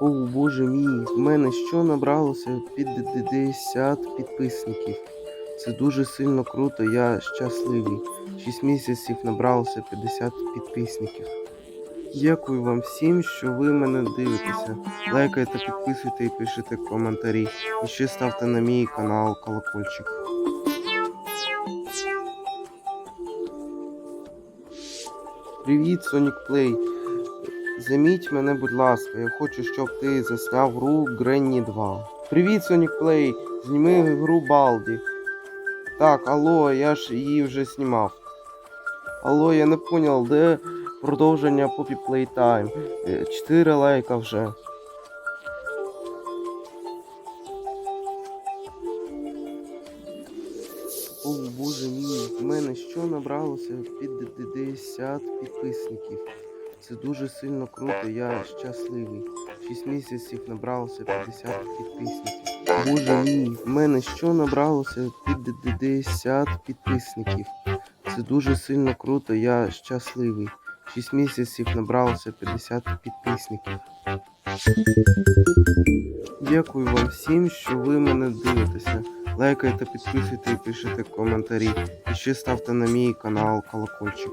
О, боже мій, в мене що набралося під 50 підписників. Це дуже сильно круто, я щасливий. 6 місяців набралося 50 підписників. Дякую вам всім, що ви мене дивитеся. Лайкайте, підписуйте і пишете коментарі. І ще ставте на мій канал колокольчик. Привіт, Sonic Play. Заміть мене, будь ласка, я хочу, щоб ти засняв гру Гренні 2. Привіт, Sonic Play. Зніми гру Балді. Так, алло, я ж її вже знімав. Алло, я не понял, де продовження Poppy Playtime? Е, Чотири лайка вже. О, боже мій, в мене що набралося під 50 підписників. Це дуже сильно круто, я щасливий. 6 місяців набралося 50 підписників. Боже мій, в мене що набралося 50 підписників. Це дуже сильно круто, я щасливий. 6 місяців набралося 50 підписників. Дякую вам всім, що ви мене дивитеся. Лайкайте, підписуйте і пишете коментарі. І ще ставте на мій канал колокольчик.